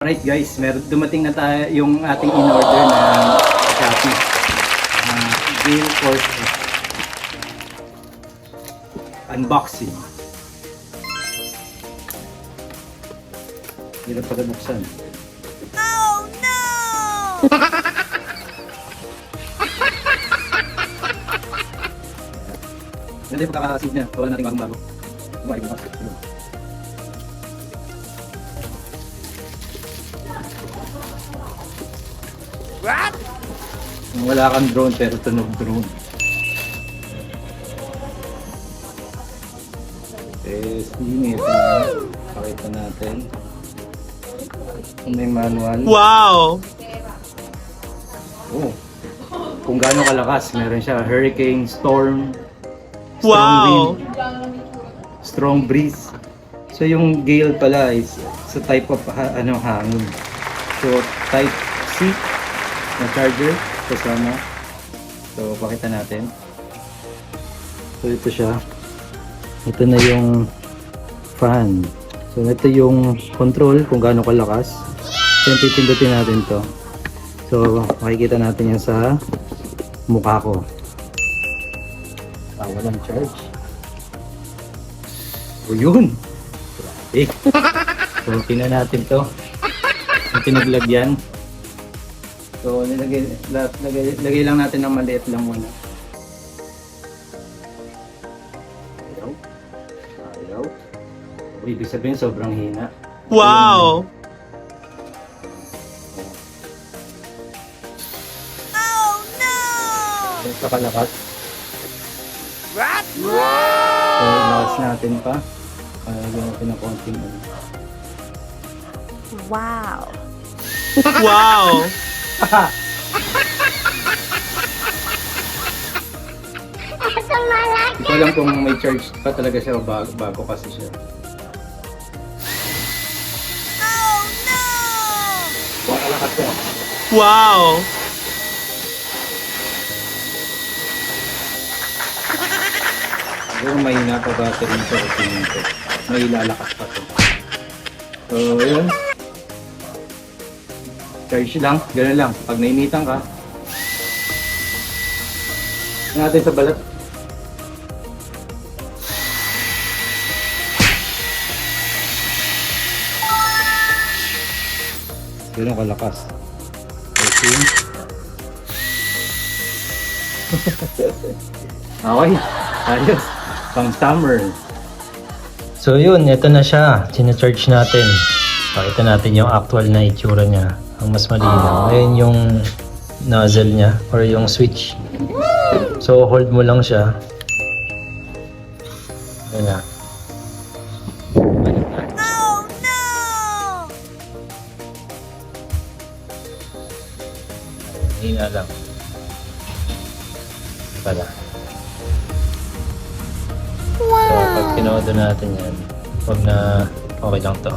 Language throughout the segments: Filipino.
Alright guys, meron dumating na tayo yung ating in-order na Shopee. Uh, Gale Force X. Unboxing. Hirap pa buksan. Ganda yung pagkakasid niya. Kawalan natin bagong bago. Kumain bukas. Wala kang drone pero tunog drone. Test unit. Pakita natin. May manual. Wow! Oh. Kung gaano kalakas, meron siya hurricane, storm, strong Wow! wind, strong breeze. So yung gale pala is sa type of ha- ano hangin. So type C na charger kasama. So pakita natin. So ito siya. Ito na yung fan. So ito yung control kung gaano kalakas. So pipindutin natin to. So makikita natin yan sa mukha ko. Ah, walang charge. O yun! Grabe. So tingnan natin to. Yung pinaglagyan. So nilagay, la- lagay, lagay lang natin ng maliit lang muna. Ayaw. Ayaw. O, ibig sabihin sobrang hina. Wow! Yung sa kalakas. So, lakas natin pa. Uh, lagyan natin ng konting ano. Wow. Wow! Hindi ko alam kung may charge pa talaga siya o bago, bago kasi siya. Oh no! Kalakas siya. Wow! Siguro may hina pa battery nito o tingin ko. May lalakas pa to. So, yun. Charge lang. Ganun lang. Pag nainitan ka, natin sa balat. Ganun kalakas. Okay. okay. Ayos. Pang summer. So yun, ito na siya. Sinacharge natin. Pakita natin yung actual na itsura niya. Ang mas malinaw. Ngayon yung nozzle niya or yung switch. So hold mo lang siya. Ayan na. Hina lang. Pala. So, pag tinodo natin yan, wag na okay lang to.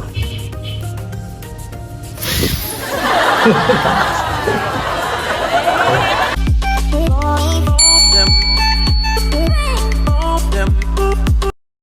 ハハハハ!